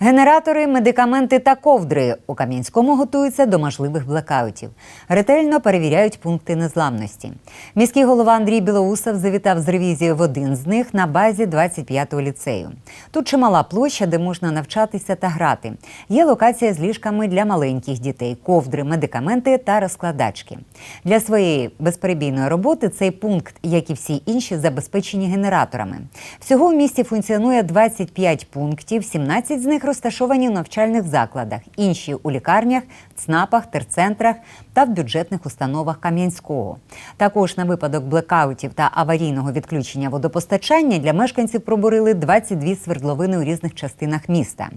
Генератори, медикаменти та ковдри у Кам'янському готуються до можливих блекаутів. Ретельно перевіряють пункти незламності. Міський голова Андрій Білоусов завітав з ревізією в один з них на базі 25-го ліцею. Тут чимала площа, де можна навчатися та грати. Є локація з ліжками для маленьких дітей, ковдри, медикаменти та розкладачки. Для своєї безперебійної роботи цей пункт, як і всі інші, забезпечені генераторами. Всього в місті функціонує 25 пунктів, 17 з них розташовані в навчальних закладах, інші у лікарнях, ЦНАПах, терцентрах та в бюджетних установах Кам'янського. Також на випадок блекаутів та аварійного відключення водопостачання для мешканців пробурили 22 свердловини у різних частинах міста.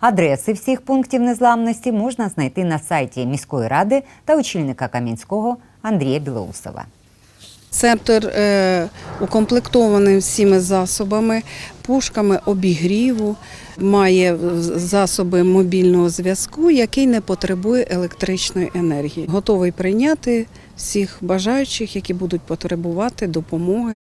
Адреси всіх пунктів незламності можна знайти на сайті міської ради та очільника Кам'янського Андрія Білоусова. Центр е, укомплектований всіми засобами, пушками обігріву, має засоби мобільного зв'язку, який не потребує електричної енергії. Готовий прийняти всіх бажаючих, які будуть потребувати допомоги.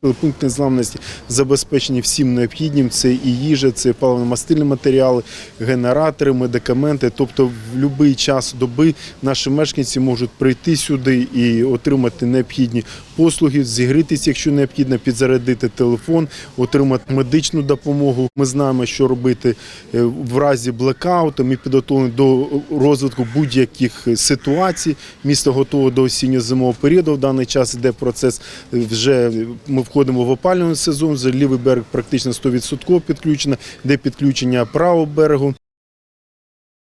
Пункт незламності забезпечені всім необхідним. Це і їжа, це паливно-мастильні матеріали, генератори, медикаменти. Тобто, в будь-який час доби наші мешканці можуть прийти сюди і отримати необхідні послуги, зігрітися, якщо необхідно, підзарядити телефон, отримати медичну допомогу. Ми знаємо, що робити е, в разі блекауту. Ми підготовлені до розвитку будь-яких ситуацій. Місто готове до осінньо-зимового періоду. В даний час йде процес е, вже ми входимо в опалювальний сезон. Лівий берег практично 100% підключено, де підключення правого берегу.